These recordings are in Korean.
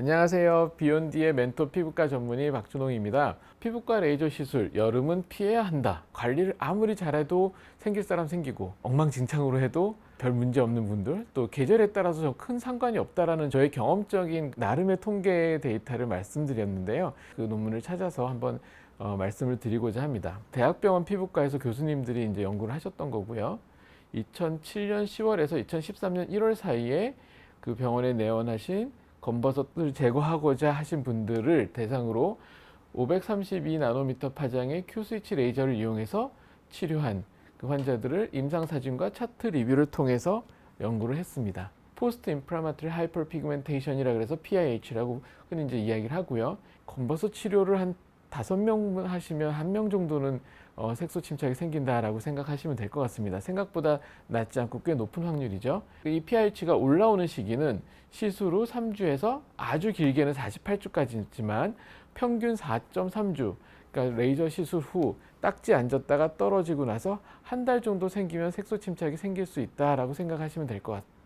안녕하세요. 비욘디의 멘토 피부과 전문의 박준홍입니다. 피부과 레이저 시술 여름은 피해야 한다. 관리를 아무리 잘해도 생길 사람 생기고 엉망진창으로 해도 별 문제 없는 분들 또 계절에 따라서 좀큰 상관이 없다라는 저의 경험적인 나름의 통계 데이터를 말씀드렸는데요. 그 논문을 찾아서 한번 어, 말씀을 드리고자 합니다. 대학병원 피부과에서 교수님들이 이제 연구를 하셨던 거고요. 2007년 10월에서 2013년 1월 사이에 그 병원에 내원하신 검버섯을 제거하고자 하신 분들을 대상으로 532 나노미터 파장의 Q 스위치 레이저를 이용해서 치료한 그 환자들을 임상 사진과 차트 리뷰를 통해서 연구를 했습니다. 포스트 인프라마토리 하이퍼 피그멘테이션이라 그래서 PIH라고 흔히 이제 이야기를 하고요. 검버섯 치료를 한 다섯 명 하시면 한 명 정도는 어, 색소 침착이 생긴다라고 생각하시면 될 것 같습니다. 생각보다 낮지 않고 꽤 높은 확률이죠. 이 PIH가 올라오는 시기는 후 3주에서 아주 길게는 48주까지지만 평균 4.3주, 그러니까 레이저 시술 후 딱지 앉았다가 떨어지고 나서 한 달 정도 생기면 색소 침착이 생길 수 있다라고 생각하시면 될 것 같아요.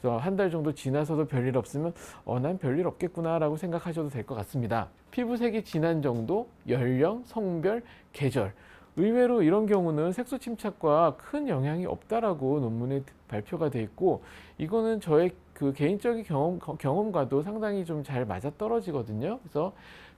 그래서 한 달 정도 지나서도 별일 없으면 어, 난 별일 없겠구나라고 생각하셔도 될 것 같습니다. 피부색이 진한 정도, 연령, 성별, 계절. 의외로 이런 경우는 색소 침착과 큰 영향이 없다라고 논문에 발표가 돼 있고 이거는 저의 그 개인적인 경험, 경험과도 상당히 좀 잘 맞아 떨어지거든요. 그래서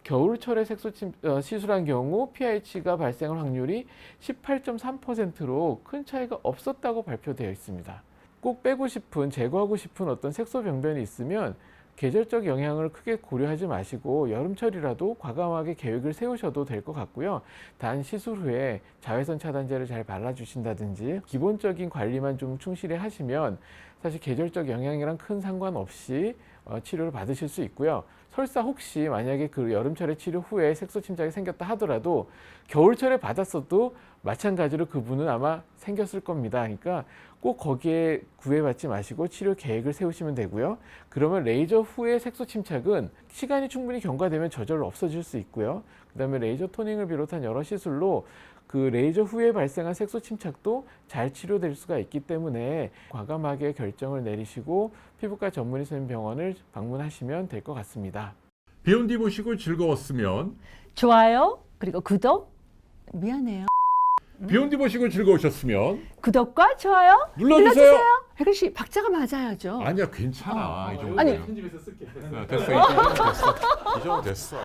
겨울철에 색소 침, 어, 시술한 경우 PIH가 발생할 확률이 18.3%로 큰 차이가 없었다고 발표되어 있습니다. 꼭 빼고 싶은, 제거하고 싶은 어떤 색소 병변이 있으면 계절적 영향을 크게 고려하지 마시고 여름철이라도 과감하게 계획을 세우셔도 될 것 같고요. 단 시술 후에 자외선 차단제를 잘 발라주신다든지 기본적인 관리만 좀 충실히 하시면 사실 계절적 영향이랑 큰 상관없이 어, 치료를 받으실 수 있고요. 설사 혹시 만약에 그 여름철에 치료 후에 색소 침착이 생겼다 하더라도 겨울철에 받았어도 마찬가지로 그분은 아마 생겼을 겁니다. 그러니까 꼭 거기에 구애받지 마시고 치료 계획을 세우시면 되고요. 그러면 레이저 후의 색소 침착은 시간이 충분히 경과되면 저절로 없어질 수 있고요. 그 다음에 레이저 토닝을 비롯한 여러 시술로 그 레이저 후에 발생한 색소 침착도 잘 치료될 수가 있기 때문에 과감하게 결정을 내리시고 피부과 전문의 선생 병원을 방문하시면 될 것 같습니다. 비욘디 보시고 즐거웠으면 좋아요 그리고 구독 미안해요 비욘디 보시고 즐거우셨으면 구독과 좋아요 눌러주세요. 혜근 씨 박자가 맞아야죠. 아니야 괜찮아 이 정도. 아니. 편집해서 쓸게. 됐어 이 정도 됐어 이 정도 됐어.